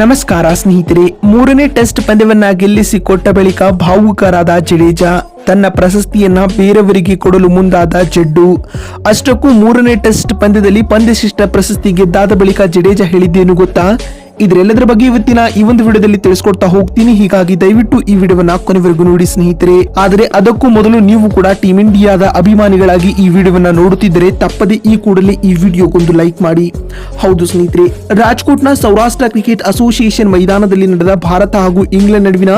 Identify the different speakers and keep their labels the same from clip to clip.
Speaker 1: ನಮಸ್ಕಾರ ಸ್ನೇಹಿತರೆ, ಮೂರನೇ ಟೆಸ್ಟ್ ಪಂದ್ಯವನ್ನ ಗೆಲ್ಲಿಸಿಕೊಟ್ಟ ಬಳಿಕ ಭಾವುಕರಾದ ಜಡೇಜಾ ತನ್ನ ಪ್ರಶಸ್ತಿಯನ್ನ ಬೇರೆಯವರಿಗೆ ಕೊಡಲು ಮುಂದಾದ ಜಡ್ಡು. ಅಷ್ಟಕ್ಕೂ ಮೂರನೇ ಟೆಸ್ಟ್ ಪಂದ್ಯದಲ್ಲಿ ಪಂದ್ಯಶಿಷ್ಟ ಪ್ರಶಸ್ತಿ ಗೆದ್ದಾದ ಬಳಿಕ ಜಡೇಜಾ ಹೇಳಿದ್ದೇನು ಗೊತ್ತಾ? ಇದರೆಲ್ಲದರ ಬಗ್ಗೆ ಇವತ್ತಿನ ಈ ಒಂದು ವಿಡಿಯೋದಲ್ಲಿ ತಿಳಿಸ್ಕೊಡ್ತಾ ಹೋಗ್ತೀನಿ. ಹೀಗಾಗಿ ದಯವಿಟ್ಟು ಈ ವಿಡಿಯೋವನ್ನ ಕೊನೆವರೆಗೂ ನೋಡಿ ಸ್ನೇಹಿತರೆ. ಆದರೆ ಅದಕ್ಕೂ ಮೊದಲು ನೀವು ಕೂಡ ಟೀಮ್ ಇಂಡಿಯಾದ ಅಭಿಮಾನಿಗಳಾಗಿ ಈ ವಿಡಿಯೋವನ್ನ ನೋಡುತ್ತಿದ್ದರೆ ತಪ್ಪದೆ ಈ ಕೂಡಲೇ ಈ ವಿಡಿಯೋಗೊಂದು ಲೈಕ್ ಮಾಡಿ. ಹೌದು ಸ್ನೇಹಿತರೆ, ರಾಜ್ಕೋಟ್ನ ಸೌರಾಷ್ಟ್ರ ಕ್ರಿಕೆಟ್ ಅಸೋಸಿಯೇಷನ್ ಮೈದಾನದಲ್ಲಿ ನಡೆದ ಭಾರತ ಹಾಗೂ ಇಂಗ್ಲೆಂಡ್ ನಡುವಿನ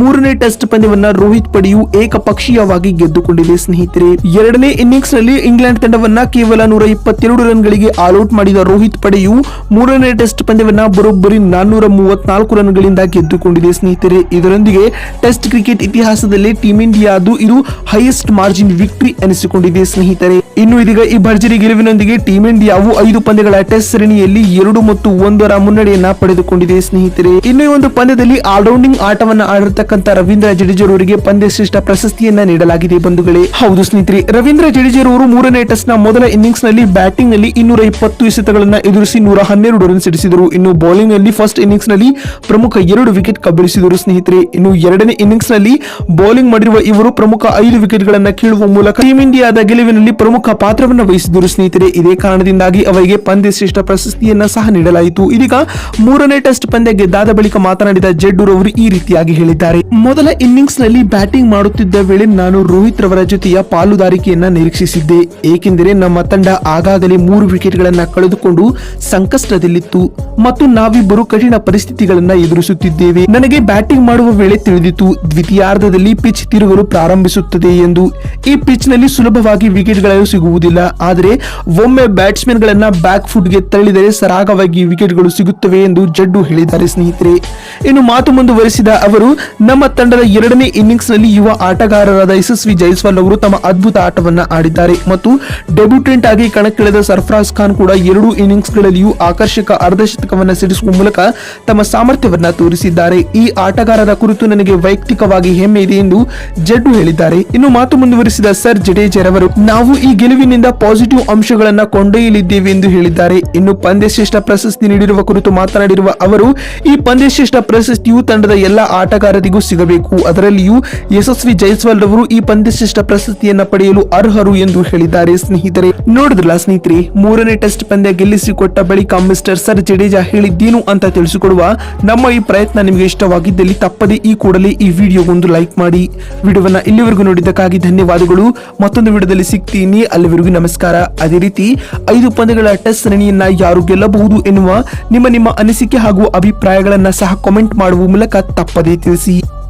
Speaker 1: ಮೂರನೇ ಟೆಸ್ಟ್ ಪಂದ್ಯವನ್ನ ರೋಹಿತ್ ಪಡೆಯು ಏಕಪಕ್ಷೀಯವಾಗಿ ಗೆದ್ದುಕೊಂಡಿದೆ ಸ್ನೇಹಿತರೆ. ಎರಡನೇ ಇನ್ನಿಂಗ್ಸ್ನಲ್ಲಿ ಇಂಗ್ಲೆಂಡ್ ತಂಡವನ್ನ ಕೇವಲ ನೂರ ಇಪ್ಪತ್ತೆರಡು ರನ್ಗಳಿಗೆ ಆಲ್ಔಟ್ ಮಾಡಿದ ರೋಹಿತ್ ಪಡೆಯು ಮೂರನೇ ಟೆಸ್ಟ್ ಪಂದ್ಯವನ್ನ ಬರೋಬ್ಬರಿ ನಾನ್ನೂರ ಮೂವತ್ನಾಲ್ಕು ರನ್ಗಳಿಂದ ಗೆದ್ದುಕೊಂಡಿದೆ ಸ್ನೇಹಿತರೆ. ಇದರೊಂದಿಗೆ ಟೆಸ್ಟ್ ಕ್ರಿಕೆಟ್ ಇತಿಹಾಸದಲ್ಲಿ ಟೀಮ್ ಇಂಡಿಯಾದು ಇದು ಹೈಯೆಸ್ಟ್ ಮಾರ್ಜಿನ್ ವಿಕ್ಟರಿ ಎನಿಸಿಕೊಂಡಿದೆ ಸ್ನೇಹಿತರೆ. ಇನ್ನು ಇದೀಗ ಈ ಭರ್ಜರಿ ಗೆಲುವಿನೊಂದಿಗೆ ಟೀಮ್ ಇಂಡಿಯಾವು ಐದು ಪಂದ್ಯಗಳ ಟೆಸ್ಟ್ ಸರಣಿಯಲ್ಲಿ ಎರಡು ಮತ್ತು ಒಂದರ ಮುನ್ನಡೆಯನ್ನ ಪಡೆದುಕೊಂಡಿದೆ ಸ್ನೇಹಿತರೆ. ಇನ್ನು ಈ ಒಂದು ಪಂದ್ಯದಲ್ಲಿ ಆಲ್ರೌಂಡಿಂಗ್ ಆಟವನ್ನ ಆಡಿರತಕ್ಕಂತ ರವೀಂದ್ರ ಜಡೇಜರವರಿಗೆ ಪಂದ್ಯ ಶ್ರೇಷ್ಠ ಪ್ರಶಸ್ತಿಯನ್ನ ನೀಡಲಾಗಿದೆ ಬಂಧುಗಳೇ. ಹೌದು ಸ್ನೇಹಿತರೆ, ರವೀಂದ್ರ ಜಡೇಜರವರು ಮೂರನೇ ಟೆಸ್ಟ್ನ ಮೊದಲ ಇನ್ನಿಂಗ್ಸ್ನಲ್ಲಿ ಬ್ಯಾಟಿಂಗ್ನಲ್ಲಿ ಇನ್ನೂರ ಇಪ್ಪತ್ತು ಎಸೆತಗಳನ್ನ ಎದುರಿಸಿ ನೂರ ಹನ್ನೆರಡು ರನ್ ಸಿಡಿಸಿದರು. ಇನ್ನು ಬೌಲಿಂಗ್ ನಲ್ಲಿ ಫಸ್ಟ್ ಇನ್ನಿಂಗ್ಸ್ನಲ್ಲಿ ಪ್ರಮುಖ ಎರಡು ವಿಕೆಟ್ ಕಬಳಿಸಿದರು. ಸ್ನೇಹಿತರೆ, ಇನ್ನು ಎರಡನೇ ಇನ್ನಿಂಗ್ಸ್ನಲ್ಲಿ ಬೌಲಿಂಗ್ ಮಾಡಿರುವ ಇವರು ಪ್ರಮುಖ ಐದು ವಿಕೆಟ್ ಗಳನ್ನ ಕೀಳುವ ಮೂಲಕ ಟೀಂ ಇಂಡಿಯಾದ ಗೆಲುವಿನಲ್ಲಿ ಪ್ರಮುಖ ಪಾತ್ರವನ್ನು ವಹಿಸಿದರು. ಸ್ನೇಹಿತರೆ, ಇದೇ ಕಾರಣದಿಂದಾಗಿ ಅವರಿಗೆ ಪಂದ್ಯ ಶ್ರೇಷ್ಠ ಪ್ರಶಸ್ತಿಯನ್ನ ಸಹ ನೀಡಲಾಯಿತು. ಇದೀಗ ಮೂರನೇ ಟೆಸ್ಟ್ ಪಂದ್ಯ ಗೆದ್ದಾದ ಬಳಿಕ ಮಾತನಾಡಿದ ಜಡ್ಡೂರ್ ಅವರು ಈ ರೀತಿಯಾಗಿ ಹೇಳಿದ್ದಾರೆ. ಮೊದಲ ಇನ್ನಿಂಗ್ಸ್ನಲ್ಲಿ ಬ್ಯಾಟಿಂಗ್ ಮಾಡುತ್ತಿದ್ದ ವೇಳೆ ನಾನು ರೋಹಿತ್ ರವರ ಜೊತೆಯ ಪಾಲುದಾರಿಕೆಯನ್ನ ನಿರೀಕ್ಷಿಸಿದ್ದೆ. ಏಕೆಂದರೆ ನಮ್ಮ ತಂಡ ಆಗಾಗಲೇ ಮೂರು ವಿಕೆಟ್ ಗಳನ್ನ ಕಳೆದುಕೊಂಡು ಸಂಕಷ್ಟದಲ್ಲಿತ್ತು. ಮತ್ತು ನಾವಿಬ್ಬರು ಕಠಿಣ ಪರಿಸ್ಥಿತಿಗಳನ್ನ ಎದುರಿಸುತ್ತಿದ್ದೇವೆ. ನನಗೆ ಬ್ಯಾಟಿಂಗ್ ಮಾಡುವ ವೇಳೆ ತಿಳಿದಿತ್ತು, ದ್ವಿತೀಯಾರ್ಧದಲ್ಲಿ ಪಿಚ್ ತಿರುಗಲು ಪ್ರಾರಂಭಿಸುತ್ತದೆ ಎಂದು. ಈ ಪಿಚ್ನಲ್ಲಿ ಸುಲಭವಾಗಿ ವಿಕೆಟ್ಗಳು ಸಿಗುವುದಿಲ್ಲ, ಆದರೆ ಒಮ್ಮೆ ಬ್ಯಾಟ್ಸ್ಮನ್ ಗಳನ್ನ ಬ್ಯಾಕ್ ಫುಟ್ಗೆ ತಳ್ಳಿದರೆ ಸರಾಗವಾಗಿ ವಿಕೆಟ್ಗಳು ಸಿಗುತ್ತವೆ ಎಂದು ಜಡ್ಡು ಹೇಳಿದ್ದಾರೆ ಸ್ನೇಹಿತರೆ. ಇನ್ನು ಮಾತು ಮುಂದುವರಿಸಿದ ಅವರು, ನಮ್ಮ ತಂಡದ ಎರಡನೇ ಇನ್ನಿಂಗ್ಸ್ನಲ್ಲಿ ಯುವ ಆಟಗಾರರಾದ ಯಶಸ್ವಿ ಜೈಸ್ವಾಲ್ ಅವರು ತಮ್ಮ ಅದ್ಭುತ ಆಟವನ್ನ ಆಡಿದ್ದಾರೆ ಮತ್ತು ಡೆಬ್ಯೂಟೆಂಟ್ ಆಗಿ ಕಣಕ್ಕಿಳಿದ ಸರ್ಫರಾಜ್ ಖಾನ್ ಕೂಡ ಎರಡು ಇನ್ನಿಂಗ್ಸ್ ಗಳಲ್ಲಿಯೂ ಆಕರ್ಷಕ ಅರ್ಧಶತಕವನ್ನ ಮೂಲಕ ತಮ್ಮ ಸಾಮರ್ಥ್ಯವನ್ನು ತೋರಿಸಿದ್ದಾರೆ. ಈ ಆಟಗಾರರ ಕುರಿತು ನನಗೆ ವೈಯಕ್ತಿಕವಾಗಿ ಹೆಮ್ಮೆ ಇದೆ ಎಂದು ಜಡ್ಡು ಹೇಳಿದ್ದಾರೆ. ಇನ್ನು ಮಾತು ಮುಂದುವರಿಸಿದ ಸರ್ ಜಡೇಜರವರು ನಾವು ಈ ಗೆಲುವಿನಿಂದ ಪಾಸಿಟಿವ್ ಅಂಶಗಳನ್ನ ಕೊಂಡೊಯ್ಯಲಿದ್ದೇವೆ ಎಂದು ಹೇಳಿದ್ದಾರೆ. ಇನ್ನು ಪಂದ್ಯಶ್ರೇಷ್ಠ ಪ್ರಶಸ್ತಿ ನೀಡಿರುವ ಕುರಿತು ಮಾತನಾಡಿರುವ ಅವರು, ಈ ಪಂದ್ಯಶ್ರೇಷ್ಠ ಪ್ರಶಸ್ತಿಯು ತಂಡದ ಎಲ್ಲ ಆಟಗಾರರಿಗೂ ಸಿಗಬೇಕು. ಅದರಲ್ಲಿಯೂ ಯಶಸ್ವಿ ಜೈಸ್ವಾಲ್ ರವರು ಈ ಪಂದ್ಯಶ್ರೇಷ್ಠ ಪ್ರಶಸ್ತಿಯನ್ನ ಪಡೆಯಲು ಅರ್ಹರು ಎಂದು ಹೇಳಿದ್ದಾರೆ. ಸ್ನೇಹಿತರೆ, ನೋಡಿದ್ರಲ್ಲ ಸ್ನೇಹಿತರೆ, ಮೂರನೇ ಟೆಸ್ಟ್ ಪಂದ್ಯ ಗೆಲ್ಲಿಸಿಕೊಟ್ಟ ಬಳಿಕ ಮಿಸ್ಟರ್ ಸರ್ ಜಡೇಜಾ ಹೇಳಿದ್ದೇನು? ಅಂತ ತಿಳಿಸಿಕೊಡುವ ನಮ್ಮ ಈ ಪ್ರಯತ್ನ ನಿಮಗೆ ಇಷ್ಟವಾಗಿದ್ದಲ್ಲಿ ತಪ್ಪದೆ ಈ ಕೂಡಲೇ ಈ ವಿಡಿಯೋಗೊಂದು ಲೈಕ್ ಮಾಡಿ. ವಿಡಿಯೋವನ್ನು ಇಲ್ಲಿವರೆಗೂ ನೋಡಿದ್ದಕ್ಕಾಗಿ ಧನ್ಯವಾದಗಳು. ಮತ್ತೊಂದು ವಿಡಿಯೋದಲ್ಲಿ ಸಿಗ್ತೀನಿ. ಅಲ್ಲಿವರೆಗೂ ನಮಸ್ಕಾರ. ಅದೇ ರೀತಿ ಐದು ಪಂದ್ಯಗಳ ಟೆಸ್ಟ್ ಸರಣಿಯನ್ನ ಯಾರು ಗೆಲ್ಲಬಹುದು ಎನ್ನುವ ನಿಮ್ಮ ನಿಮ್ಮ ಅನಿಸಿಕೆ ಹಾಗೂ ಅಭಿಪ್ರಾಯಗಳನ್ನ ಸಹ ಕಾಮೆಂಟ್ ಮಾಡುವ ಮೂಲಕ ತಪ್ಪದೇ ತಿಳಿಸಿ.